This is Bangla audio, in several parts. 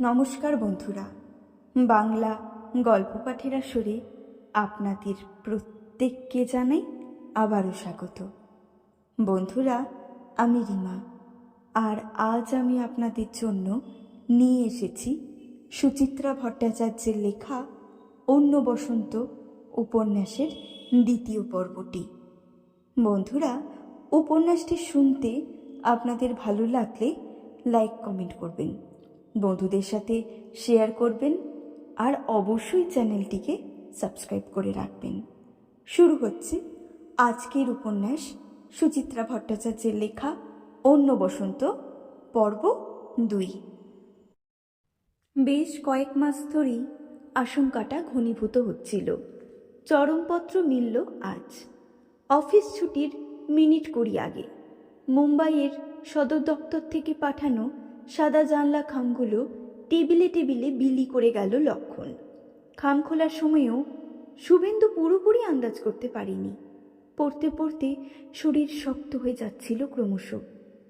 নমস্কার বন্ধুরা। বাংলা গল্প পাঠের আসরে আপনাদের প্রত্যেককে জানাই আবারও স্বাগত। বন্ধুরা, আমি রিমা। আর আজ আমি আপনাদের জন্য নিয়ে এসেছি সুচিত্রা ভট্টাচার্যের লেখা অন্য বসন্ত উপন্যাসের দ্বিতীয় পর্বটি। বন্ধুরা, উপন্যাসটি শুনতে আপনাদের ভালো লাগলে লাইক, কমেন্ট করবেন। বন্ধুদের সাথে শেয়ার করবেন আর অবশ্যই চ্যানেলটিকে সাবস্ক্রাইব করে রাখবেন। শুরু হচ্ছে আজকের উপন্যাস সুচিত্রা ভট্টাচার্যের লেখা অন্য বসন্ত, পর্ব দুই। বেশ কয়েক মাস ধরেই আশঙ্কাটা ঘনীভূত হচ্ছিল। চরমপত্র মিলল আজ। অফিস ছুটির মিনিট কুড়ি আগে মুম্বাইয়ের সদর দপ্তর থেকে পাঠানো সাদা জানলা খামগুলো টেবিলে টেবিলে বিলি করে গেল লক্ষণ। খাম খোলার সময়ও শুভেন্দু পুরোপুরি আন্দাজ করতে পারিনি। পড়তে পড়তে শরীর শক্ত হয়ে যাচ্ছিল ক্রমশ।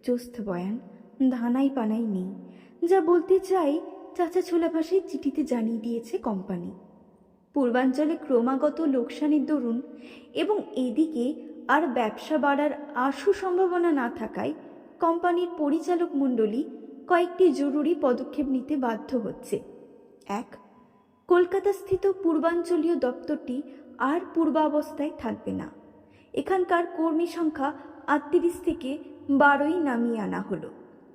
চোস্ত বয়ান, ধানাই পানাই নেই। যা বলতে চাই চাচা ছোলা ভাষায় চিঠিতে জানিয়ে দিয়েছে কোম্পানি। পূর্বাঞ্চলে ক্রমাগত লোকসানের দরুন এবং এদিকে আর ব্যবসা বাড়ার আশু সম্ভাবনা না থাকায় কোম্পানির পরিচালক মণ্ডলী কয়েকটি জরুরি পদক্ষেপ নিতে বাধ্য হচ্ছে। এক, কলকাতাস্থিত পূর্বাঞ্চলীয় দপ্তরটি আর পূর্বাবস্থায় থাকবে না। এখানকার কর্মী সংখ্যা আটত্রিশ থেকে বারোই নামিয়ে আনা হলো।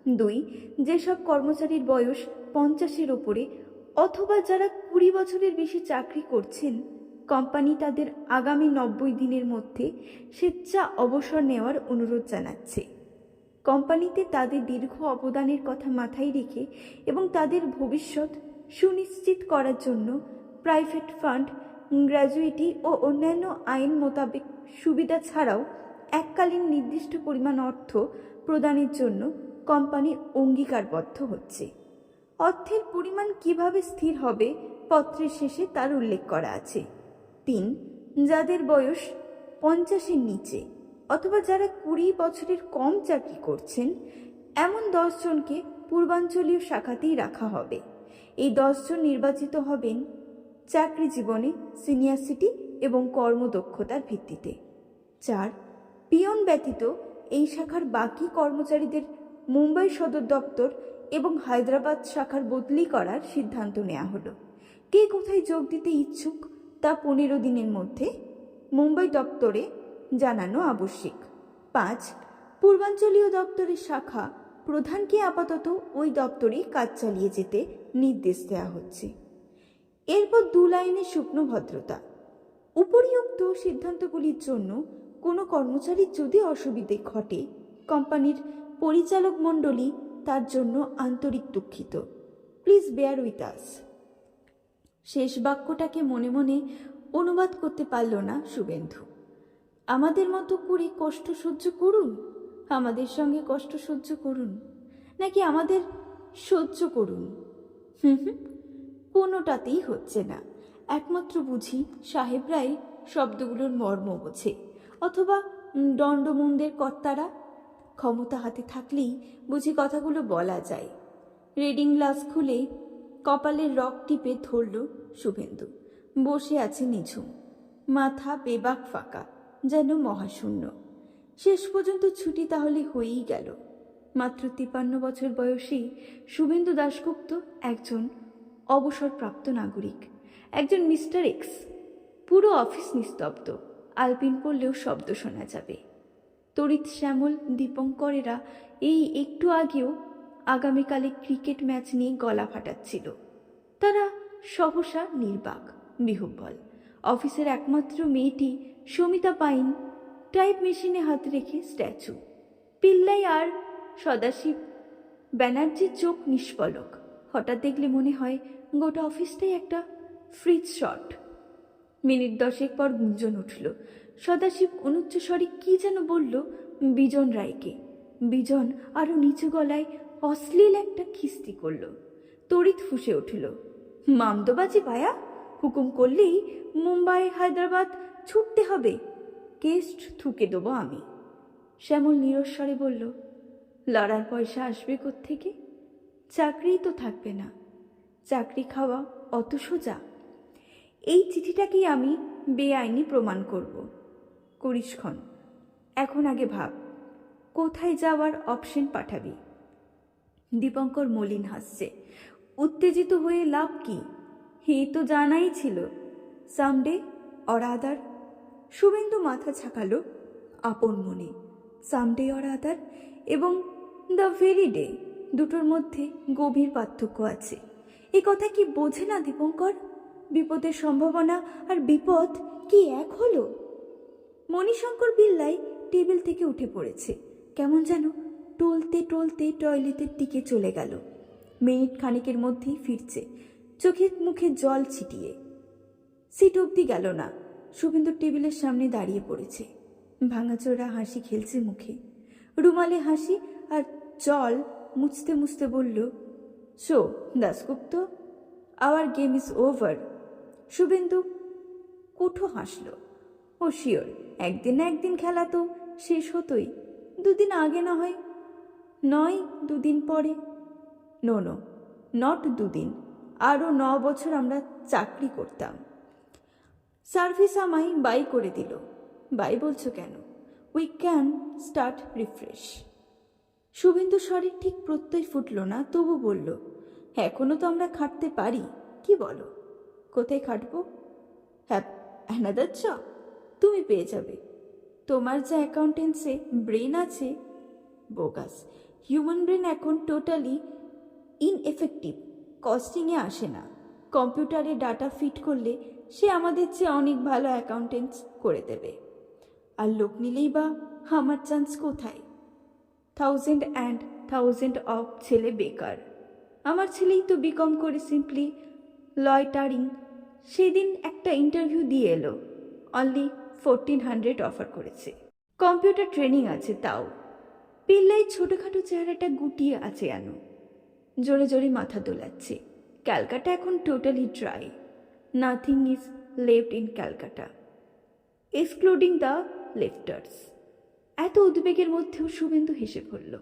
দুই, যেসব কর্মচারীর বয়স পঞ্চাশের ওপরে অথবা যারা কুড়ি বছরের বেশি চাকরি করছেন, কোম্পানি তাদের আগামী নব্বই দিনের মধ্যে স্বেচ্ছা অবসর নেওয়ার অনুরোধ জানাচ্ছে। কোম্পানিতে তাদের দীর্ঘ অবদানের কথা মাথায় রেখে এবং তাদের ভবিষ্যৎ সুনিশ্চিত করার জন্য প্রাইভেট ফান্ড, গ্র্যাজুইটি ও অন্যান্য আইন মোতাবেক সুবিধা ছাড়াও এককালীন নির্দিষ্ট পরিমাণ অর্থ প্রদানের জন্য কোম্পানি অঙ্গীকারবদ্ধ হচ্ছে। অর্থের পরিমাণ কীভাবে স্থির হবে পত্রের শেষে তার উল্লেখ করা আছে। তিন, যাদের বয়স পঞ্চাশের নিচে। অথবা যারা কুড়ি বছরের কম চাকরি করছেন, এমন দশজনকে পূর্বাঞ্চলীয় শাখাতেই রাখা হবে। এই দশজন নির্বাচিত হবেন চাকরি জীবনে সিনিয়রসিটি এবং কর্মদক্ষতার ভিত্তিতে। চার, পিয়ন ব্যতীত এই শাখার বাকি কর্মচারীদের মুম্বাই সদর দপ্তর এবং হায়দ্রাবাদ শাখার বদলি করার সিদ্ধান্ত নেওয়া হলো। কে কোথায় যোগ দিতে ইচ্ছুক তা পনেরো দিনের মধ্যে মুম্বাই দপ্তরে জানানো আবশ্যিক। পাঁচ, পূর্বাঞ্চলীয় দপ্তরের শাখা প্রধানকে আপাতত ওই দপ্তরেই কাজ চালিয়ে যেতে নির্দেশ দেওয়া হচ্ছে। এরপর দু লাইনে শুকনো ভদ্রতা। উপরিউক্ত সিদ্ধান্তগুলির জন্য কোনো কর্মচারীর যদি অসুবিধে ঘটে, কোম্পানির পরিচালক মণ্ডলী তার জন্য আন্তরিক দুঃখিত। Please bear with us. শেষ বাক্যটাকে মনে মনে অনুবাদ করতে পারল না শুভেন্দু। আমাদের মতো করে কষ্ট সহ্য করুন? আমাদের সঙ্গে কষ্ট সহ্য করুন? নাকি আমাদের সহ্য করুন? কোনোটাতেই হচ্ছে না। একমাত্র বুঝি সাহেবরাই শব্দগুলোর মর্ম বোঝে, অথবা দণ্ডমুন্দের কর্তারা। ক্ষমতা হাতে থাকলেই বুঝি কথাগুলো বলা যায়। রিডিং গ্লাস খুলে কপালের রক টিপে ধরল শুভেন্দু। বসে আছে নিঝুম। মাথা বেবাক ফাঁকা। যেন মহাশূন্য। শেষ পর্যন্ত ছুটি তাহলে হয়েই গেল। মাত্র তিপান্ন বছর বয়সী শুভেন্দু দাশগুপ্ত একজন অবসরপ্রাপ্ত নাগরিক, একজন মিস্টার এক্স। পুরো অফিস নিস্তব্ধ, আলপিন পড়লেও শব্দ শোনা যাবে। তড়িৎ শ্যামল, দীপঙ্করেরা এই একটু আগেও আগামীকালে ক্রিকেট ম্যাচ নিয়ে গলা ফাটাচ্ছিল। তারা সহসা নির্বাক বিহব্বল অফিসের একমাত্র মেয়েটি সমিতা পাইন টাইপ মেশিনে হাত রেখে স্ট্যাচু। পিল্লাই আর সদাশিব ব্যানার্জির চোখ নিষ্পলক হঠাৎ দেখলে মনে হয় গোটা অফিসটাই একটা ফ্রিজ শট। মিনিট দশেক পর গুঞ্জন উঠল। সদাশিব অনুচ্চ স্বরে কী যেন বলল বিজন রায়কে। বিজন আরও নিচু গলায় অশ্লীল একটা খিস্তি করল। তড়িৎ ফুসে উঠল। মামদোবাজি পায়া হুকুম করলেই মুম্বাই, হায়দ্রাবাদ ছুটতে হবে। কেস্ট থুকে দেবো আমি। শ্যামল নিরস্বরে বলল, লড়ার পয়সা আসবে থেকে চাকরিই তো থাকবে না। চাকরি খাওয়া অত সোজা। এই চিঠিটাকেই আমি বেআইনি প্রমাণ করব। করিসক্ষণ এখন আগে ভাব, কোথায় যাওয়ার অপশন পাঠাবি? দীপঙ্কর মলিন হাসছে, উত্তেজিত হয়ে লাভ কি? হে তো জানাই ছিল। সামডে অর আদার শুভেন্দু মাথা ছাকালো আপন মনে। সামডে অর আদার এবং দ্য ভেরি ডে দুটোর মধ্যে গভীর পার্থক্য আছে। এ কথা কি বোঝে না দীপঙ্কর? বিপদের সম্ভাবনা আর বিপদ কি এক হলো? মণিশঙ্কর বিল্লাই টেবিল থেকে উঠে পড়েছে। কেমন যেন টলতে টলতে টয়লেটের দিকে চলে গেল। মিনিট খানিকের মধ্যেই ফিরছে। চোখের মুখে জল ছিটিয়ে। সিট অবধি গেল না। শুভেন্দু টেবিলের সামনে দাঁড়িয়ে পড়েছে। ভাঙাচোরা হাসি খেলছে মুখে। রুমালে হাসি আর জল মুছতে মুছতে বলল so Dasgupta our game is over Shuvendu কুঠো হাসল, ও শিওর একদিন না একদিন খেলা তো শেষ হতোই। দুদিন আগে না হয়, নয় দুদিন পরে। নো নো নট দুদিন, আরও ন বছর আমরা চাকরি করতাম। সার্ভিস আমায় বাই করে দিল। বাই বলছো কেন? We can start refresh Shuvendu স্বরের ঠিক প্রত্যয় ফুটল না, তবু বলল এখনও তো আমরা খাটতে পারি, কি বলো? কোথায় খাটবো? হ্যাঁ অ্যানাদার জব তুমি পেয়ে যাবে। তোমার যা অ্যাকাউন্টেন্সে ব্রেন আছে বোগাস হিউম্যান ব্রেন এখন টোটালি ইনএফেক্টিভ কস্টিংয়ে আসে না। কম্পিউটারে ডাটা ফিট করলে সে আমাদের চেয়ে অনেক ভালো অ্যাকাউন্টেন্টস করে দেবে। আর লোক নিলেই বা আমার চান্স কোথায়? থাউজেন্ড অ্যান্ড থাউজেন্ড অফ ছেলে বেকার। আমার ছেলেই তো বিকম করে সিম্পলি লয়টারিং সেদিন একটা ইন্টারভিউ দিয়ে এলো। অনলি ফোরটিন হান্ড্রেড অফার করেছে। কম্পিউটার ট্রেনিং আছে তাও। পিল্লাই ছোটোখাটো চেহারাটা গুটিয়ে আছে আনো। জোরে জোরে মাথা দোলাচ্ছে। ক্যালকাটা এখন totally dry nothing is left in Calcutta excluding the lefters এত উদ্বেগের মধ্যেও শুভেন্দু হেসে পড়ল।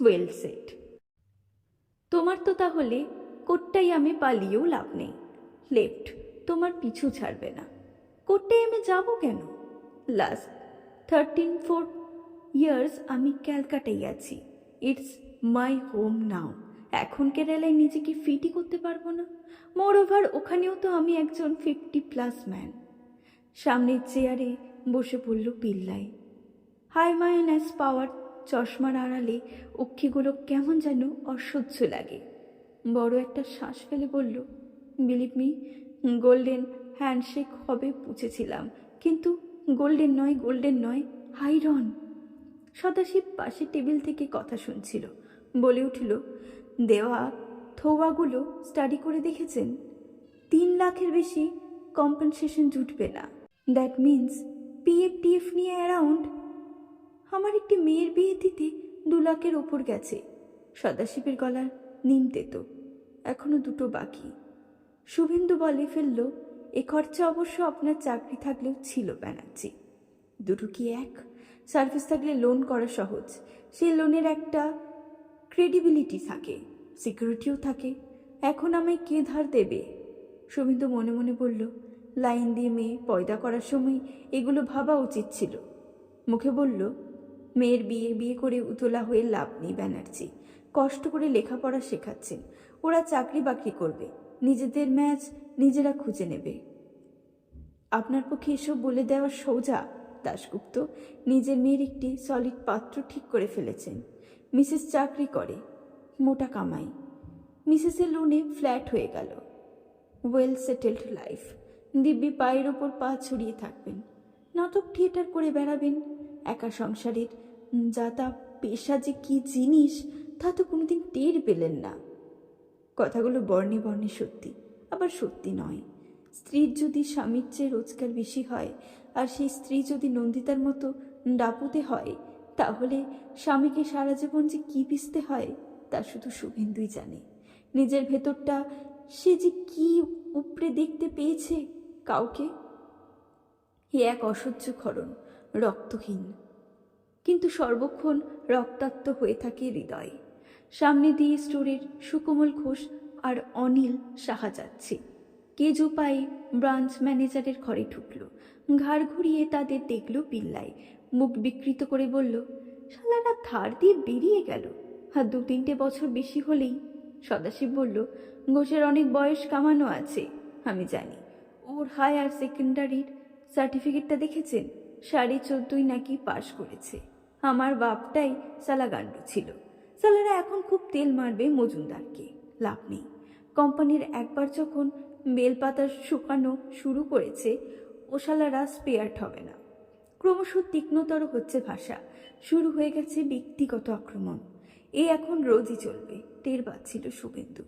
ওয়েল সেট তোমার তো তাহলে কোটটাই আমি পালিয়েও লাভ নেই। লেফট তোমার পিছু ছাড়বে না। কোটটাই আমি যাব কেন? লাস্ট থার্টিন ফোর ইয়ার্স আমি ক্যালকাটাই আছি। ইটস মাই হোম নাও এখন কেরালায় নিজেকে ফিটই করতে পারব না। মোর ওভার ওখানেও তো আমি একজন ফিফটি প্লাস ম্যান সামনের চেয়ারে বসে পড়ল পিল্লাই। হাই অ্যাস পাওয়ার চশমার আড়ালে অক্ষিগুলো কেমন যেন অসহ্য লাগে। বড় একটা শ্বাস ফেলে বলল বিলিভ মি গোল্ডেন হ্যান্ডশেক হবে বুঝেছিলাম কিন্তু গোল্ডেন নয় গোল্ডেন নয় হাইরন সদাশিব পাশের টেবিল থেকে কথা শুনছিল। বলে উঠল দেওয়া থোয়াগুলো স্টাডি করে দেখেছেন? তিন লাখের বেশি কম্পেনসেশন জুটবে না। দ্যাট মিন্স পিএফ নিয়ে অ্যারাউন্ড আমার একটি মেয়ের বিয়ে দিতে দু লাখের ওপর গেছে। সদাশিবের গলার নিমতে তো এখনও দুটো বাকি। শুভেন্দু বলে ফেলল, এ খরচা অবশ্য আপনার চাকরি থাকলেও ছিল ব্যানার্জি। দুটো কি এক? সার্ভিস থাকলে লোন করা সহজ। সেই লোনের একটা ক্রেডিবিলিটি থাকে সিকিউরিটিও থাকে। এখন আমায় কে ধার দেবে? শুভেন্দু মনে মনে বলল, লাইন দিয়ে মেয়ে পয়দা করার সময় এগুলো ভাবা উচিত ছিল। মুখে বলল, মেয়ের বিয়ে বিয়ে করে উতলা হয়ে লাভ নেই ব্যানার্জি, কষ্ট করে লেখাপড়া শেখাচ্ছেন ওরা চাকরি বাকরি করবে, নিজেদের ম্যাচ নিজেরা খুঁজে নেবে। আপনার পক্ষে এসব বলে দেওয়া সোজা, দাশগুপ্ত। নিজের মেয়ের একটি সলিড পাত্র ঠিক করে ফেলেছেন। মিসেস চাকরি করে, মোটা কামাই। মিসেসের লোনে ফ্ল্যাট হয়ে গেল। Well settled life. দিব্যি পায়ের ওপর পা ছড়িয়ে থাকবেন। নাটক থিয়েটার করে বেড়াবেন। একা সংসারের যা তা পেশা যে কী জিনিস, তা তো কোনোদিন টের পেলেন না। কথাগুলো বর্ণে বর্ণে সত্যি, আবার সত্যি নয়। স্ত্রীর যদি স্বামীর চেয়ে রোজগার বেশি হয়, আর সেই স্ত্রী যদি নন্দিতার মতো ডাপুতে হয় তাহলে স্বামীকে সারা জীবন যে কী পিসতে হয়, তা শুধু শুভেন্দুই জানে। নিজের ভেতরটা সে যে কি উপড়ে দেখতে পেয়েছে কাউকে? এ এক অসহ্য ক্ষরণ রক্তহীন। কিন্তু সর্বক্ষণ রক্তাক্ত হয়ে থাকে হৃদয়। সামনে দিয়ে স্টোরের সুকোমল ঘোষ আর অনিল সাহা যাচ্ছে। কেজু পায়ে ব্রাঞ্চ ম্যানেজারের ঘরে ঢুকলো। ঘাড় ঘুরিয়ে তাদের দেখল পিল্লাই মুখ বিকৃত করে বলল, শালারা ধার দিয়ে বেরিয়ে গেল। আর দু তিনটে বছর বেশি হলেই সদাশিব বলল, ঘোষের অনেক বয়স কামানো আছে, আমি জানি। ওর হায়ার সেকেন্ডারির সার্টিফিকেটটা দেখেছেন? সাড়ে চোদ্দই নাকি পাশ করেছে। আমার বাপটাই সালাগান্ডু ছিল। সালারা এখন খুব তেল মারবে মজুমদারকে, লাভ নেই। কোম্পানির একবার যখন বেলপাতা শুকানো শুরু করেছে, ও শালারা স্পেয়ার্ড হবে না। ক্রমশ তীক্ষ্ণতর হচ্ছে ভাষা। শুরু হয়ে গেছে ব্যক্তিগত আক্রমণ। এ এখন রোজই চলবে, টের পাচ্ছিল শুভেন্দু।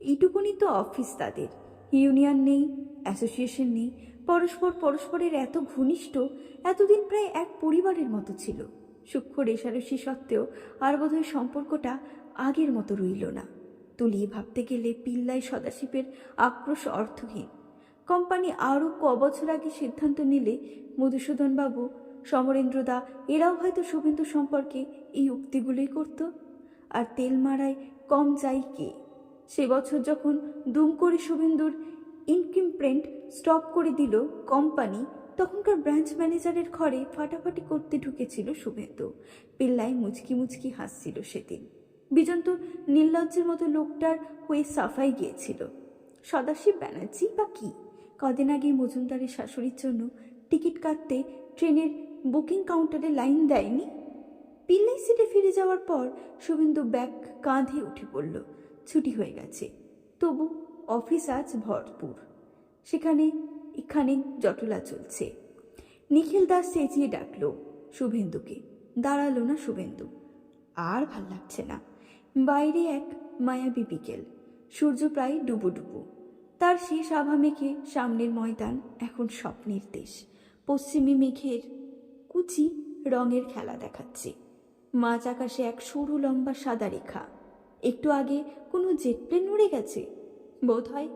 এইটুকুনি তো অফিস তাদের। ইউনিয়ন নেই, অ্যাসোসিয়েশন নেই, পরস্পর পরস্পরের এত ঘনিষ্ঠ, এতদিন প্রায় এক পরিবারের মতো ছিল। সূক্ষ্ম রেশারেশি সত্ত্বেও আর বোধহয় সম্পর্কটা আগের মতো রইল না। তুলিয়ে ভাবতে গেলে পিল্লাই সদাশিবের আক্রোশ অর্থহীন। কোম্পানি আরও ক বছর আগে সিদ্ধান্ত নিলে মধুসূদনবাবু, সমরেন্দ্রদা এরাও হয়তো শুভেন্দু সম্পর্কে এই উক্তিগুলোই করত। আর তেল মারায় কম চাই কে? সে বছর যখন দুম করে শুভেন্দুর ইনকিমপ্রেন্ট স্টপ করে দিল কোম্পানি, তখনকার ব্রাঞ্চ ম্যানেজারের ঘরে ফাটাফাটি করতে ঢুকেছিল শুভেন্দু। পিল্লাই মুচকি মুচকি হাসছিল সেদিন। বিজন্ত নির্লজ্জের মতো লোকটার হয়ে সাফাই গিয়েছিল। সদাশিব ব্যানার্জি বা কি? কদিন আগে মজুমদারের শাশুড়ির জন্য টিকিট কাটতে ট্রেনের বুকিং কাউন্টারে লাইন দেয়নি। পিল্লাই সিটে ফিরে যাওয়ার পর শুভেন্দু ব্যাগ কাঁধে উঠে পড়ল। ছুটি হয়ে গেছে। তবু অফিস আজ ভরপুর। সেখানে এখানে জটলা চলছে। নিখিল দাস চেঁচিয়ে ডাকল শুভেন্দুকে। দাঁড়াল না শুভেন্দু। আর ভালো লাগছে না। বাইরে এক মায়াবী বিকেল। সূর্য প্রায় ডুবো ডুবো। তার শেষ আভা মেঘে সামনের ময়দান এখন স্বপ্নের দেশ। পশ্চিমী মেঘের কুচি রঙের খেলা দেখাচ্ছে। মাঝ আকাশে এক সরু লম্বা সাদা রেখা। একটু আগে কোনো জেট প্লেন উড়ে গেছে। বোধ হয়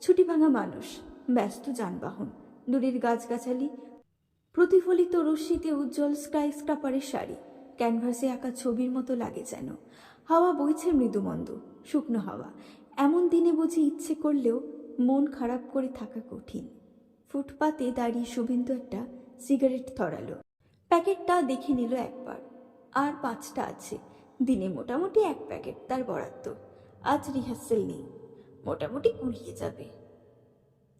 ছুটি ভাঙা মানুষ, ব্যস্ত যানবাহন, দূরের গাছগাছালি, প্রতিফলিত রশ্মিতে উজ্জ্বল স্কাই স্ক্রাপারের শাড়ি ক্যানভাসে আঁকা ছবির মতো লাগে যেন। হাওয়া বইছে মৃদুমন্দ, শুকনো হাওয়া। এমন দিনে বুঝি ইচ্ছে করলেও মন খারাপ করে থাকা কঠিন। ফুটপাতে দাঁড়িয়ে শুভেন্দু একটা সিগারেট ধরালো। প্যাকেটটা দেখে নিল একবার। আর পাঁচটা আছে। দিনে মোটামুটি এক প্যাকেট তার বরাদ্দ। আজ রিহার্সেল নেই। মোটামুটি গুলিয়ে যাবে।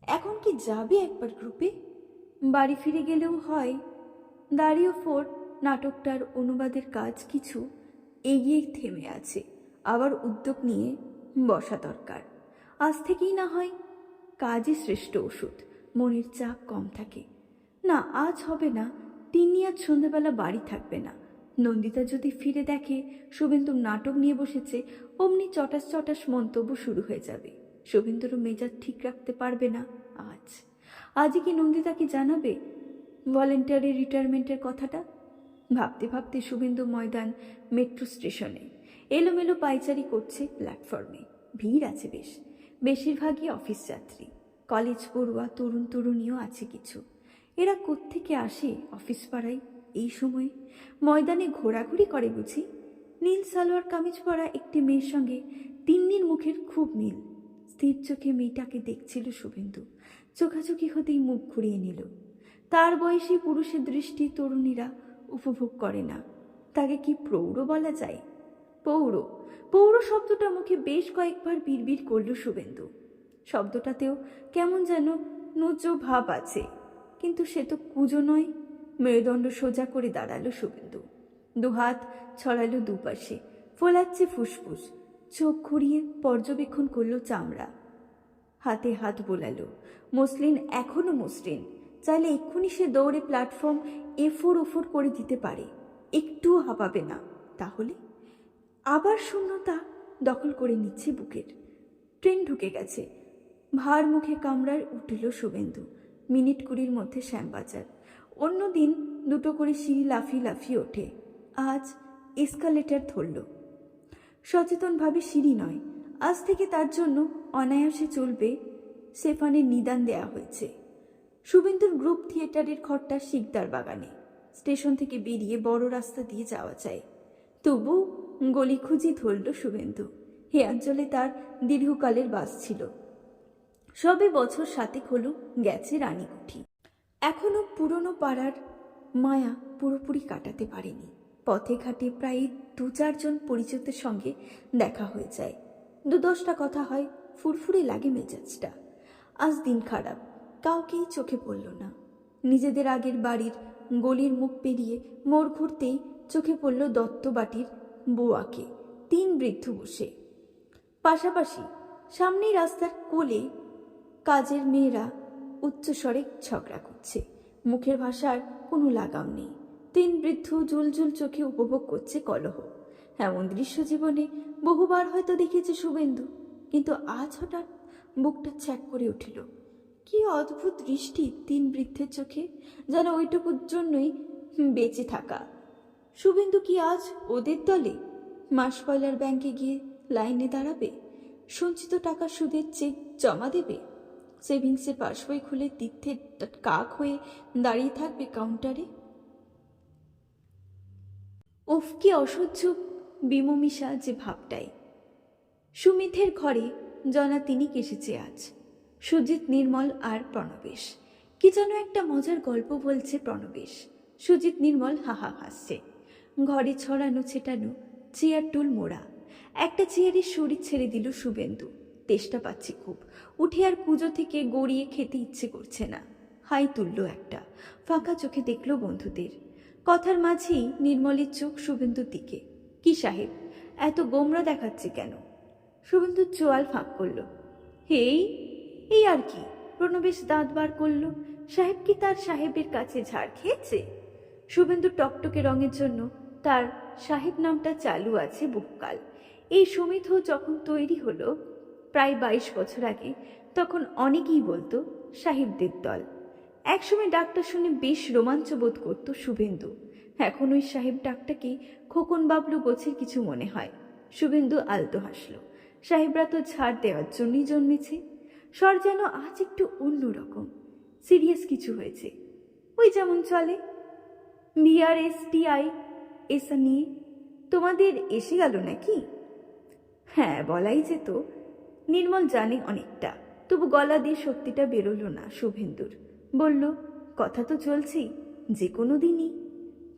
এখন কি যাবে একবার গ্রুপে? বাড়ি ফিরে গেলেও হয়। দাঁড়িয়ে ফোর। নাটকটার অনুবাদের কাজ কিছু এগিয়ে থেমে আছে। আবার উদ্যোগ নিয়ে বসা দরকার। আজ থেকেই না হয় কাজই শ্রেষ্ঠ ওষুধ, মনের চাপ কম থাকে। না, আজ হবে না, তিনি আজ সন্ধ্যাবেলা বাড়ি থাকবে না। নন্দিতা যদি ফিরে দেখে শুভেন্দু নাটক নিয়ে বসেছে, অমনি চটাস চটাস মন্তব্য শুরু হয়ে যাবে। শুভেন্দুরও মেজাজ ঠিক রাখতে পারবে না আজ। আজই কি নন্দিতাকে জানাবে ভলেন্টারি রিটায়ারমেন্টের কথাটা? ভাবতে ভাবতে শুভেন্দু ময়দান মেট্রো স্টেশনে এলোমেলো পাইচারি করছে প্ল্যাটফর্মে। ভিড় আছে বেশ। বেশিরভাগই অফিস যাত্রী। কলেজ পড়ুয়া, তরুণ তরুণীও আছে কিছু। এরা কোত্থেকে আসে অফিস পাড়ায় এই সময়ে? ময়দানে ঘোরাঘুরি করে বুঝি? নীল সালোয়ার কামিজ পরা একটি মেয়ের সঙ্গে তিন্নির মুখের খুব মিল। স্থির চোখে মেয়েটাকে দেখছিল শুভেন্দু। চোখাচোখি হতেই মুখ ঘুরিয়ে নিল। তার বয়সী পুরুষের দৃষ্টি তরুণীরা উপভোগ করে না। তাকে কি প্রৌঢ় বলা যায়? পৌর। পৌর শব্দটা মুখে বেশ কয়েকবার বিড়বিড় করল শুভেন্দু। শব্দটাতেও কেমন যেন নুজ্জ ভাব আছে, কিন্তু সে তো কুজো নয়। মেরুদণ্ড সোজা করে দাঁড়াল শুভেন্দু। দুহাত ছড়ালো দুপাশে, ফোলাচ্ছে ফুসফুস। চোখ ঘুরিয়ে পর্যবেক্ষণ করল চামড়া। হাতে হাত বোলালো মসলিন এখনও মসৃণ। চাইলে এক্ষুনি সে দৌড়ে প্ল্যাটফর্ম এফোর ওফোর করে দিতে পারে। একটুও হাঁপাবে না। তাহলে? আবার শূন্যতা দখল করে নিচ্ছে বুকের। ট্রেন ঢুকে গেছে। ভার মুখে কামড়ার উঠল শুভেন্দু। মিনিট কুড়ির মধ্যে শ্যামবাজার। অন্য দিন দুটো করে সিঁড়ি লাফিয়ে লাফিয়ে ওঠে। আজ এসকালেটার ধরল। সচেতনভাবে সিঁড়ি নয়। আজ থেকে তার জন্য অনায়াসে চলবে সেফানের নিদান দেয়া হয়েছে। শুভেন্দুর গ্রুপ থিয়েটারের ঘরটা শিকদার বাগানে। স্টেশন থেকে বেরিয়ে বড় রাস্তা দিয়ে যাওয়া যায়। তবু গলি খুঁজি ধরল শুভেন্দু। হে অঞ্চলে তার দীর্ঘকালের বাস ছিল। সবে বছর সাতেক হলো গেছে রানীকুঠি। এখনও পুরনো পাড়ার মায়া পুরোপুরি কাটাতে পারেনি। পথে ঘাটে প্রায় দু চারজন পরিচিতের সঙ্গে দেখা হয়ে যায়। দু দশটা কথা হয়, ফুরফুরে লাগে মেজাজটা। আজ দিন খারাপ, কাউকেই চোখে পড়ল না। নিজেদের আগের বাড়ির গলির মুখ পেরিয়ে মোড় ঘুরতেই চোখে পড়ল দত্তবাটির বুয়াকে তিন বৃদ্ধ বসে। পাশাপাশি সামনেই রাস্তার কোলে কাজের মেয়েরা উচ্চস্বরে ঝগড়া করছে। মুখের ভাষার কোনো লাগাম নেই। তিন বৃদ্ধ জুলজুল চোখে উপভোগ করছে কলহ। এমন দৃশ্য জীবনে বহুবার হয়তো দেখেছে শুভেন্দু, কিন্তু আজ হঠাৎ বুকটা ছ্যাক করে উঠিল। কি অদ্ভুত দৃষ্টি তিন বৃদ্ধের চোখে, যেন ওইটুকুর জন্যই বেঁচে থাকা। শুভেন্দু কি আজ ওদের দলে? মাস পয়লার ব্যাংকে গিয়ে লাইনে দাঁড়াবে? সঞ্চিত টাকা সুদের চেক জমা দেবে? সেভিংসের পাসবই খুলে তীর্থের কাক হয়ে দাঁড়িয়ে থাকবে কাউন্টারে উফ, কি অসহ্য বিমমিশা যে ভাবটাই। সুমিথের ঘরে জনা তিনি কেসেছে আজ। সুজিত, নির্মল আর প্রণবেশ। কি যেন একটা মজার গল্প বলছে প্রণবেশ। সুজিত, নির্মল হাহা হাসছে। ঘরে ছড়ানো ছেটানো চেয়ার টুল মোড়া। একটা চেয়ারের শরীর ছেড়ে দিল শুভেন্দু। তেষ্টা পাচ্ছি খুব। উঠে আর পুজো থেকে গড়িয়ে খেতে ইচ্ছে করছে না। হাই তুলল একটা। ফাঁকা চোখে দেখল বন্ধুদের। কথার মাঝেই নির্মলের চোখ শুভেন্দুর দিকে। কি সাহেব, এত গোমরা দেখাচ্ছে কেন? শুভেন্দু চোয়াল ফাঁক করল। হেই, এই আর কি? প্রণবেশ দাঁত বার করল। সাহেব কি তার সাহেবের কাছে ঝাড় খেয়েছে? শুভেন্দু টকটকে রঙের জন্য তার সাহেব নামটা চালু আছে বহুকাল। এই সমিত যখন তৈরি হলো, প্রায় বাইশ বছর আগে, তখন অনেকেই বলতো সাহেবদের দল। একসময় ডাকটা শুনে বেশ রোমাঞ্চ বোধ করত শুভেন্দু। এখন ওই সাহেব ডাকটাকেই খোকন বাবলু গোছের কিছু মনে হয়। শুভেন্দু আলতো হাসল, সাহেবরা তো ছাড় দেওয়ার জন্যই জন্মেছে। স্বর যেন আজ একটু অন্যরকম সিরিয়াস কিছু হয়েছে। ওই যেমন চলে। বিআরএসটিআই এসা নিয়ে তোমাদের এসে গেল নাকি? হ্যাঁ বলাই যেত নির্মল জানে অনেকটা। তবু গলা দিয়ে শক্তিটা বেরোলো না শুভেন্দুর। বলল, কথা তো চলছেই, যে কোনো দিনই।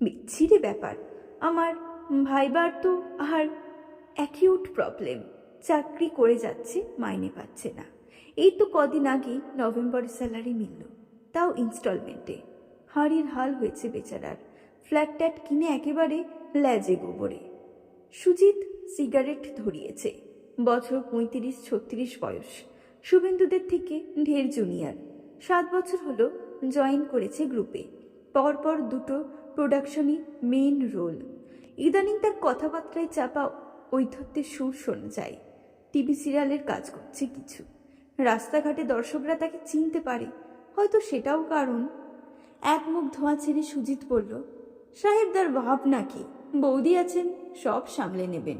বিচ্ছিরি ব্যাপার। আমার ভাইবার তো আর অ্যাকিউট প্রবলেম চাকরি করে যাচ্ছে, মাইনে পাচ্ছে না। এই তো কদিন আগে নভেম্বর স্যালারি মিলল। তাও ইনস্টলমেন্টে হাড়ির হাল হয়েছে বেচারার। ফ্ল্যাট ট্যাট কিনে একেবারে ল্যাজে গোবরে। সুজিত সিগারেট ধরিয়েছে। বছর পঁয়ত্রিশ, ছত্রিশ বয়স। শুভেন্দুদের থেকে ঢের জুনিয়র। সাত বছর হলো জয়েন করেছে গ্রুপে। পরপর দুটো প্রোডাকশনই মেন রোল। ইদানিং তার কথাবার্তায় চাপা ঐধত্যের সুর শোনা যায়। টিভি সিরিয়ালের কাজ করছে কিছু। রাস্তাঘাটে দর্শকরা তাকে চিনতে পারে। হয়তো সেটাও কারণ। এক মুখ ধোঁয়া ছেড়ে সুজিত বলল সাহেবদার ভাব নাকি বৌদি আছেন, সব সামলে নেবেন।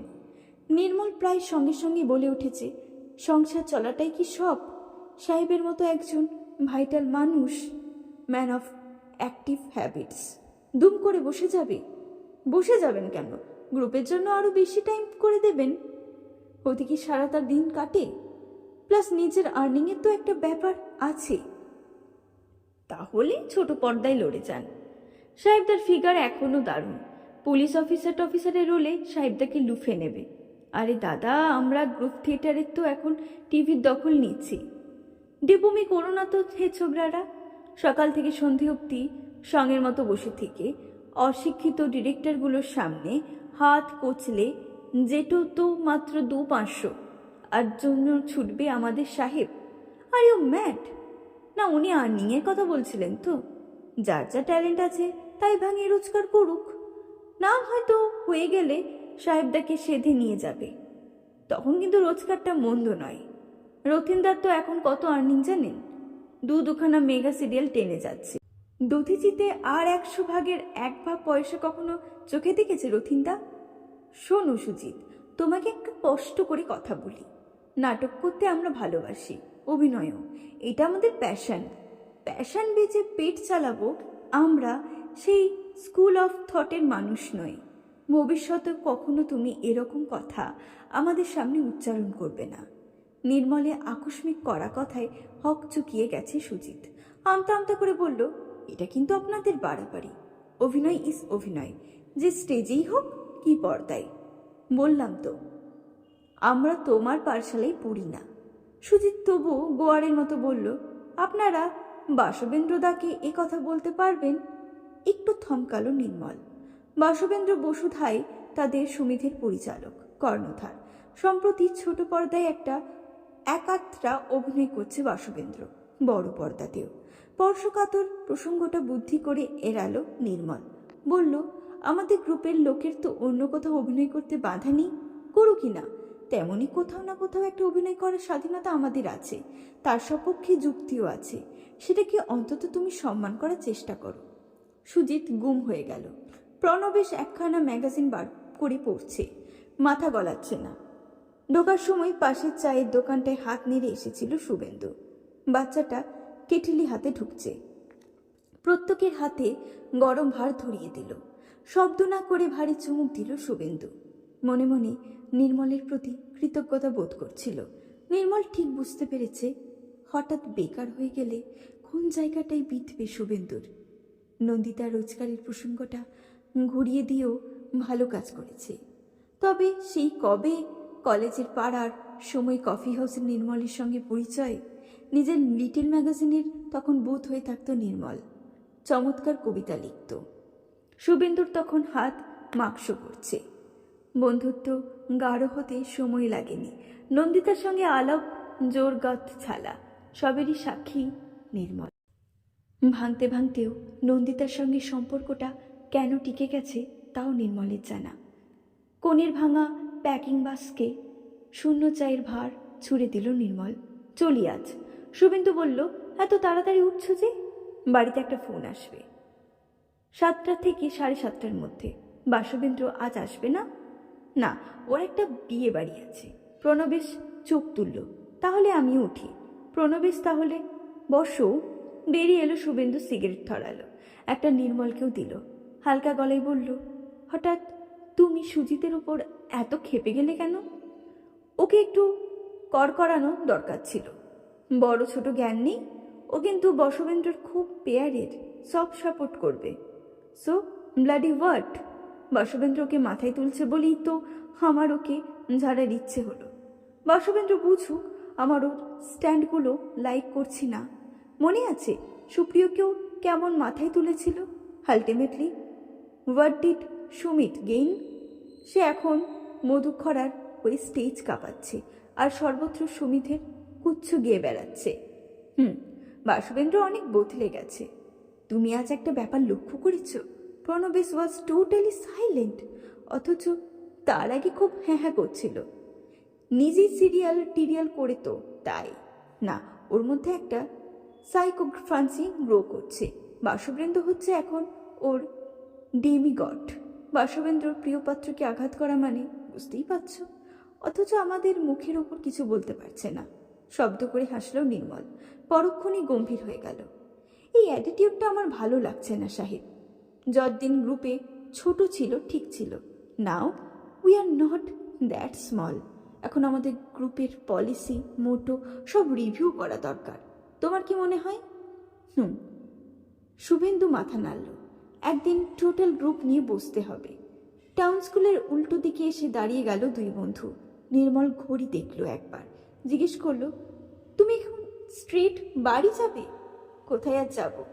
নির্মল প্রায় সঙ্গে সঙ্গে বলে উঠেছে, সংসার চলাটাই কি সব? সাহেবের মতো একজন ভাইটাল মানুষ ম্যান অফ অ্যাক্টিভ হ্যাবিটস দুম করে বসে যাবে? বসে যাবেন কেন? গ্রুপের জন্য আরও বেশি টাইম করে দেবেন? ওদিকে সারা তার দিন কাটে? প্লাস নিজের আর্নিংয়ের তো একটা ব্যাপার আছে। তাহলে ছোট পর্দায় লড়ে যান। সাহেবদার ফিগার এখনও দারুণ। পুলিশ অফিসার টফিসারের রোলে সাহেবদাকে লুফে নেবে। আরে দাদা, আমরা গ্রুপ থিয়েটারের তো এখন টিভির দখল নিচ্ছি। ডিপুমি করো না তো হে ছোবরারা সকাল থেকে সন্ধে অবধি সঙ্গের মতো বসে থেকে অশিক্ষিত ডিরেক্টরগুলোর সামনে হাত কোচলে যেটো তো মাত্র দু পাঁচশো, আর জন্য ছুটবে আমাদের সাহেব? আর ইউ ম্যাট, না উনি আর্নিংয়ের কথা বলছিলেন তো? যার যা ট্যালেন্ট আছে তাই ভাঙিয়ে রোজগার করুক। না হয়তো হয়ে গেলে সাহেবদাকে সেধে নিয়ে যাবে। তখন কিন্তু রোজগারটা মন্দ নয়। রথিনদার তো এখন কত আর্নিং জানেন? দু দুখানা মেগা সিরিয়াল টেনে যাচ্ছে। দধিচিতে আর একশো ভাগের এক ভাগ পয়সা কখনো চোখে দেখেছে রথিনদা? শোনো সুজিত, তোমাকে একটা কষ্ট করে কথা বলি। নাটক করতে আমরা ভালোবাসি, অভিনয়ও। এটা আমাদের প্যাশন প্যাশন বেজে পেট চালাবো, আমরা সেই স্কুল অফ থটের মানুষ নই। ভবিষ্যতে কখনো তুমি এরকম কথা আমাদের সামনে উচ্চারণ করবে না। নির্মলে আকস্মিক করা কথায় হক চুকিয়ে গেছে সুজিত। আমতা আমতা করে বলল, এটা কিন্তু আপনাদের বাড়াবাড়ি। অভিনয় ইস অভিনয়। যে স্টেজেই হোক কি পর্দায়? বললাম তো, আমরা তোমার পাঠশালায় পড়ি না। সুজিত তবু গোয়ারের মতো বলল, আপনারা বাসবেন্দ্রদাকে এ কথা বলতে পারবেন? একটু থমকালো নির্মল। বাসবেন্দ্র বসুধাই তাদের সমিতির পরিচালক, কর্ণধার। সম্প্রতি ছোট পর্দায় একটা একাত্রা অভিনয় করছে বাসবেন্দ্র, বড় পর্দাতেও। স্পর্শকাতর প্রসঙ্গটা বুদ্ধি করে এড়ালো নির্মল। বলল, আমাদের গ্রুপের লোকের তো অন্য কোথাও অভিনয় করতে বাধা নেই। করুকি না? তেমনি কোথাও না কোথাও একটা অভিনয় করার স্বাধীনতা আমাদের আছে। তার সপক্ষে যুক্তিও আছে। সেটাকে অন্তত তুমি সম্মান করার চেষ্টা করো। সুজিত গুম হয়ে গেল। প্রণবেশ একখানা ম্যাগাজিন বার করে পড়ছে। মাথা গলাচ্ছে না। ঢোকার সময় পাশের চায়ের দোকানটায় হাত নেড়ে এসেছিল শুভেন্দু। বাচ্চাটা কেটলি হাতে ঢুকছে। প্রত্যেকের হাতে গরম ভার ধরিয়ে দিল। শব্দ না করে ভারী চুমুক দিল শুভেন্দু। মনে মনে নির্মলের প্রতি কৃতজ্ঞতা বোধ করছিল। নির্মল ঠিক বুঝতে পেরেছে, হঠাৎ বেকার হয়ে গেলে কোন জায়গাটাই বিধবে শুভেন্দুর। নন্দিতা রোজগারের প্রসঙ্গটা ঘুরিয়ে দিয়েও ভালো কাজ করেছে। তবে সেই কবে কলেজের পাড়ার সময় কফি হাউসের নির্মলের সঙ্গে পরিচয়, নিজের লিটল ম্যাগাজিনের তখন বুথ হয়ে থাকতো নির্মল। চমৎকার কবিতা লিখত। শুভেন্দুর তখন হাত মাকস করছে। বন্ধুত্ব গাঢ় হতে সময় লাগেনি। নন্দিতার সঙ্গে আলাপ, জোর গত ছালা, সবেরই সাক্ষী নির্মল। ভাঙতে ভাঙতেও নন্দিতার সঙ্গে সম্পর্কটা কেন টিকে গেছে তাও নির্মলের জানা। কনের ভাঙা প্যাকিং বাসকে শূন্য চায়ের ভার ছুড়ে দিল নির্মল। চলি আজ। শুভেন্দু বলল, এত তাড়াতাড়ি উঠছ যে? বাড়িতে একটা ফোন আসবে। সাতটা থেকে সাড়ে সাতটার মধ্যে। বাসবেন্দ্র আজ আসবে না? না, ওর একটা বিয়ে বাড়ি আছে। প্রণবেশ চোখ তুলল, তাহলে আমি উঠি। প্রণবেশ তাহলে বসো বেরিয়ে এলো শুভেন্দু সিগারেট ধরালো। একটা নির্মলকেও দিল। হালকা গলায় বলল, হঠাৎ তুমি সুজিতের ওপর এত খেপে গেলে কেন? ওকে একটু কর করানো দরকার ছিল। বড় ছোট জ্ঞান নেই, ও কিন্তু বসবেন্দ্রের খুব পেয়ারের সব সাপোর্ট করবে। সো ব্লাডি ওয়ার্ড বসবেন্দ্রকে মাথায় তুলছে বলেই তো আমার ওকে ঝাড়ার ইচ্ছে হলো। বসবেন্দ্র বুঝুক আমার ওর স্ট্যান্ডগুলো লাইক করছি না। মনে আছে সুপ্রিয়কেও কেমন মাথায় তুলেছিল? Ultimately what did Sumit gain সে এখন মধুক্ষরার ওই স্টেজ কাঁপাচ্ছে আর সর্বত্র সুমিতের কুচ্ছ গিয়ে বেড়াচ্ছে। হুম, বাসবেন্দ্র অনেক বদলে গেছে। তুমি আজ একটা ব্যাপার লক্ষ্য করেছ? প্রণবেশ ওয়াজ টোটালি সাইলেন্ট অথচ তার আগে খুব হ্যাঁ হ্যাঁ করছিল। নিজেই সিরিয়াল টিরিয়াল করে তো, তাই। না, ওর মধ্যে একটা সাইকোফ্রান্সি গ্রো করছে। বাসবেন্দ্র হচ্ছে এখন ওর ডেমিগড বাসবেন্দ্রর প্রিয়পাত্রকে আঘাত করা মানে বুঝতেই পারছ? অথচ আমাদের মুখের ওপর কিছু বলতে পারছে না। শব্দ করে হাসলেও নির্মল। পরক্ষণই গম্ভীর হয়ে গেল। এই অ্যাটিটিউডটা আমার ভালো লাগছে না, সাহেব। যতদিন গ্রুপে ছোট ছিল, ঠিক ছিল। Now we are not that small এখন আমাদের গ্রুপের পলিসি, মোটো সব রিভিউ করা দরকার। তোমার কি মনে হয়? হুম। শুভেন্দু মাথা নাড়ল। একদিন টোটাল গ্রুপ নিয়ে বসতে হবে। টাউন স্কুলের উল্টো দিকে এসে দাঁড়িয়ে গেল দুই বন্ধু। নির্মল ঘড়ি দেখল একবার। জিজ্ঞেস করল, তুমি এখন স্ট্রেট বাড়ি যাবে? কোথায় আর যাব?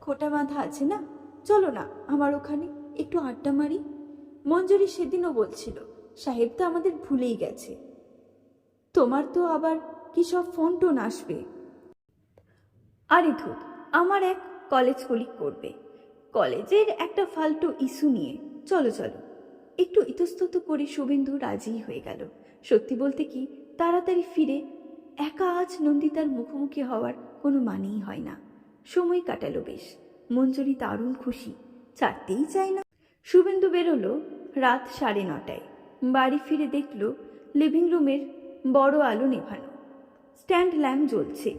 খোটা বাঁধা আছে না? চলো না, আমার ওখানে একটু আড্ডা মারি। মঞ্জুরি সেদিনও বলছিল, সাহেব তো আমাদের ভুলেই গেছে। তোমার তো আবার কি সব ফোন টোন আসবে? আরে ধুত আমার এক কলেজ কলিগ করবে। কলেজের একটা ফালতু ইস্যু নিয়ে। চলো চলো। একটু ইতস্তত করে শুভেন্দু রাজি হয়ে গেল। সত্যি বলতে কি, তাড়াতাড়ি ফিরে একা আজ নন্দিতার মুখোমুখি হওয়ার কোনো মানেই হয় না। সময় কাটালো বেশ। মঞ্জুরি দারুণ খুশি। ছাড়তেই চায় না। শুভেন্দু বেরোলো রাত সাড়ে নটায়। বাড়ি ফিরে দেখল লিভিং রুমের বড় আলো নেভানো। স্ট্যান্ড ল্যাম্প জ্বলছে।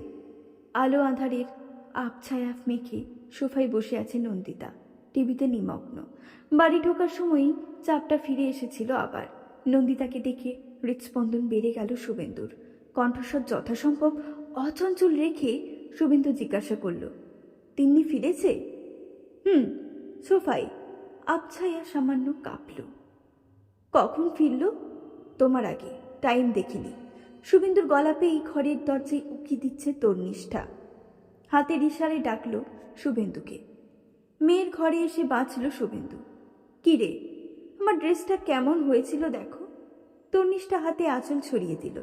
আলো আঁধারের আবছায়া মেখে সোফায় বসে আছে নন্দিতা, টিভিতে নিমগ্ন। বাড়ি ঢোকার সময়ই চাপটা ফিরে এসেছিল আবার। নন্দিতাকে দেখে হৃৎস্পন্দন বেড়ে গেল শুভেন্দুর। কণ্ঠস্বর যথাসম্ভব অচঞ্চল রেখে শুভেন্দু জিজ্ঞাসা করল, তিন্নি ফিরেছে? হুম সোফাই আবছায়া সামান্য কাঁপল। কখন ফিরল? তোমার আগে। টাইম দেখিনি। শুভেন্দুর গলা পেয়ে ঘরের দরজায় উকি দিচ্ছে তর্নিষ্ঠা হাতের ইশারায় ডাকল শুভেন্দুকে। মেয়ের ঘরে এসে বাঁচল শুভেন্দু। কি রে, আমার ড্রেসটা কেমন হয়েছিল দেখো? তর্নিষ্ঠা হাতে আঁচল ছড়িয়ে দিল।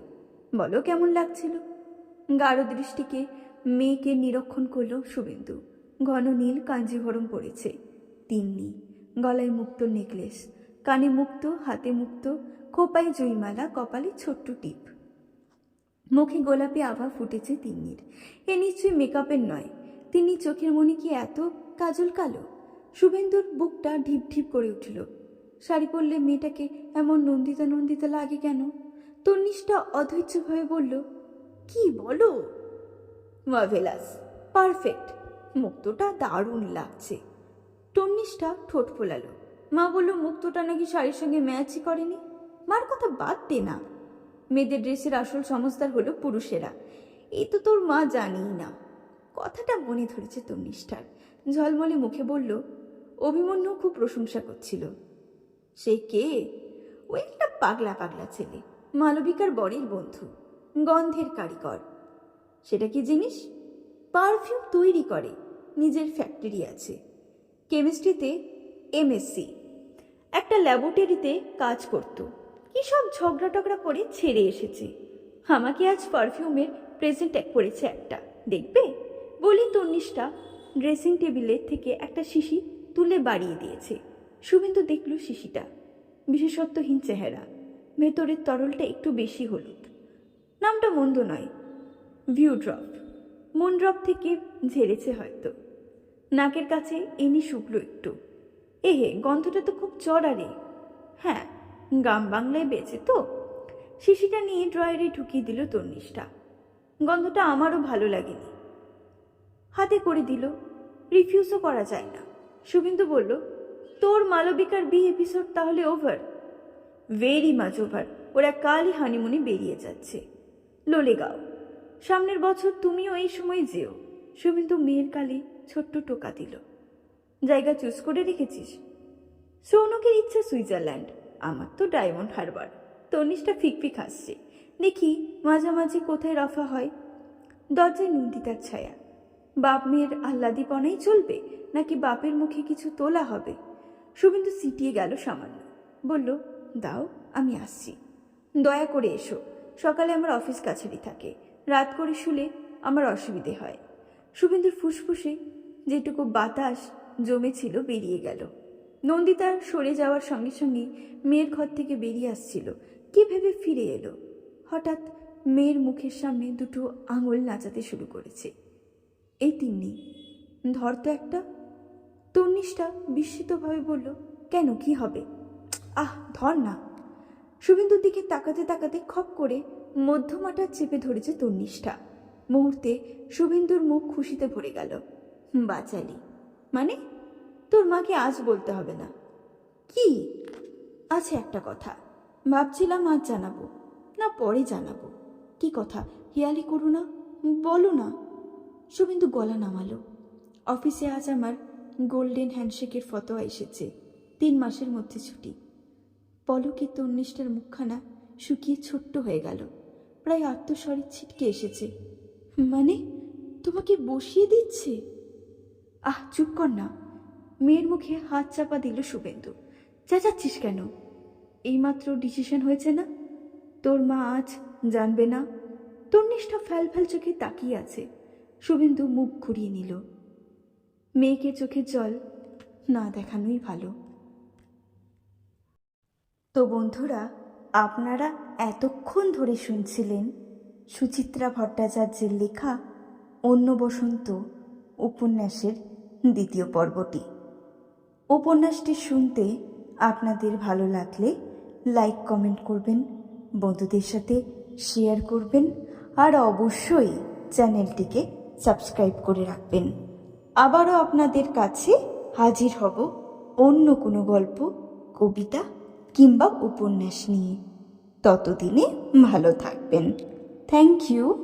বলো কেমন লাগছিল? গাঢ় দৃষ্টিকে মেয়েকে নিরক্ষণ করল শুভেন্দু। ঘন নীল কাঞ্জিভরম পড়েছে। তিন্নি, গলায় মুক্ত নেকলেস, কানে মুক্ত, হাতে মুক্ত খোপায় জয়মালা কপালে ছোট্ট টিপ। মুখে গোলাপি আভা ফুটেছে তিন্নির। এ নিশ্চয়ই মেকআপের নয়। তিনি চোখের মনে কি এত কাজল কালো? শুভেন্দুর বুকটা ঢিপ ঢিপ করে উঠল। শাড়ি পরলে মেয়েটাকে এমন নন্দিতা নন্দিতা লাগে কেন? তন্নিষ্টা অধৈর্যভাবে বলল, কি বলো? মার্ভেলাস পারফেক্ট মুক্তটা দারুণ লাগছে। টন্নিষ্টা ঠোঁট ফোলালো। মা বলল, মুক্তটা নাকি শাড়ির সঙ্গে ম্যাচই করেনি? মার কথা বাদ দে না। মেয়েদের ড্রেসের আসল সমজদার হলো পুরুষেরা। এই তো তোর মা জানিই না। কথাটা মনে ধরেছে তোর নিষ্ঠার। ঝলমলে মুখে বলল অভিমন্যু খুব প্রশংসা করছিল। সে কে? ও একটা পাগলা পাগলা ছেলে। মালবিকার বরের বন্ধু। গন্ধের কারিগর। সেটা কি জিনিস? পারফিউম তৈরি করে। নিজের ফ্যাক্টরি আছে। কেমিস্ট্রিতে এমএসসি। একটা ল্যাবরেটরিতে কাজ করত। কি সব ঝগড়া টগড়া করে ছেড়ে এসেছে? আমাকে আজ পারফিউমের প্রেজেন্ট এক করেছে একটা। দেখবে? বলি তন্নিষ্টা ড্রেসিং টেবিলের থেকে একটা শিশি তুলে বাড়িয়ে দিয়েছে। শুভেন্দু দেখল শিশিটা। বিশেষত্বহীন চেহারা। ভেতরের তরলটা একটু বেশি হলুদ। নামটা মন্দ নয়। ভিউ ড্রপ মন ড্রপ থেকে ঝেড়েছে হয়তো। নাকের কাছে এনি শুকলো একটু। এহে, গন্ধটা তো খুব চড়া রে হ্যাঁ গ্রাম বাংলায় বেঁচে তো। শিশিটা নিয়ে ড্রয়ারে ঢুকিয়ে দিল তন্নিষ্টা গন্ধটা আমারও ভালো লাগেনি। হাতে করে দিল। রিফিউজও করা যায় না। শুভেন্দু বলল, তোর মালবিকার বি এপিসোড তাহলে ওভার ভেরি মাচ ওভার ওরা কালই হানিমুনে বেরিয়ে যাচ্ছে। লোলেগাঁও। সামনের বছর তুমিও এই সময় যেও। শুভেন্দু মেয়ের কালে ছোট্ট টোকা দিল। জায়গা চুজ করে রেখেছিস? সৌনকের ইচ্ছা সুইজারল্যান্ড। আমার তো ডায়মন্ড হারবার। তনিষ্টা ফিকফিক হাসছে। দেখি মাঝামাঝি কোথায় রফা হয়? দরজায় নন্দিতার ছায়া। বাপ মেয়ের আহ্লাদিপনাই চলবে? নাকি বাপের মুখে কিছু তোলা হবে? শুভেন্দু সিটিয়ে গেল সামান্য। বলল, দাও, আমি আসছি। দয়া করে এসো। সকালে আমার অফিস কাছারি থাকে। রাত করে শুলে আমার অসুবিধে হয়। শুভেন্দুর ফুসফুসে যেটুকু বাতাস জমেছিল বেরিয়ে গেল। নন্দিতার সরে যাওয়ার সঙ্গে সঙ্গে মেয়ের ঘর থেকে বেরিয়ে আসছিল। কি ভেবে ফিরে এলো? হঠাৎ মেয়ের মুখের সামনে দুটো আঙুল নাচাতে শুরু করেছে। এই তিন্নি, ধর তো একটা। তন্নিষ্টা বিস্মিতভাবে বলল, কেন, কি হবে? আহ, ধর না। শুভেন্দুর দিকে তাকাতে তাকাতে খপ করে মধ্যমাটা চেপে ধরেছে তন্নিষ্ঠা। মুহূর্তে শুভেন্দুর মুখ খুশিতে ভরে গেল। বাঁচালি। মানে? তোর মাকে আজ বলতে হবে না। কি? আছে একটা কথা। ভাবছিলাম আজ জানাব, না পরে জানাব। কি কথা? হিয়ালি করো না? বলো না। শুভেন্দু গলা নামালো। অফিসে আজ আমার গোল্ডেন হ্যান্ডশেকের ফতোয়া এসেছে, তিন মাসের মধ্যে ছুটি। পলকে তন্নিষ্টার মুখখানা শুকিয়ে ছোট্ট হয়ে গেল। প্রায় আত্মস্বরে ছিটকে এসেছে। মানে? তোমাকে বসিয়ে দিচ্ছে? আহ, চুপ কর না। মেয়ের মুখে হাত চাপা দিল শুভেন্দু। চেঁচাচ্ছিস কেন? এইমাত্র ডিসিশন হয়েছে না? তোর মা আজ জানবে না? তোর নিষ্ঠা ফ্যাল ফ্যাল চোখে তাকিয়ে আছে। শুভেন্দু মুখ ঘুরিয়ে নিল। মেয়েকে চোখের জল না দেখানোই ভালো। তো বন্ধুরা, আপনারা এতক্ষণ ধরে শুনছিলেন সুচিত্রা ভট্টাচার্যের লেখা অন্য বসন্ত উপন্যাসের দ্বিতীয় পর্বটি। উপন্যাসটি শুনতে আপনাদের ভালো লাগলে লাইক, কমেন্ট করবেন, বন্ধুদের সাথে শেয়ার করবেন, আর অবশ্যই চ্যানেলটিকে সাবস্ক্রাইব করে রাখবেন। আবারও আপনাদের কাছে হাজির হব অন্য কোনো গল্প, কবিতা কিংবা উপন্যাস নিয়ে। ততদিনে ভালো থাকবেন। Thank you.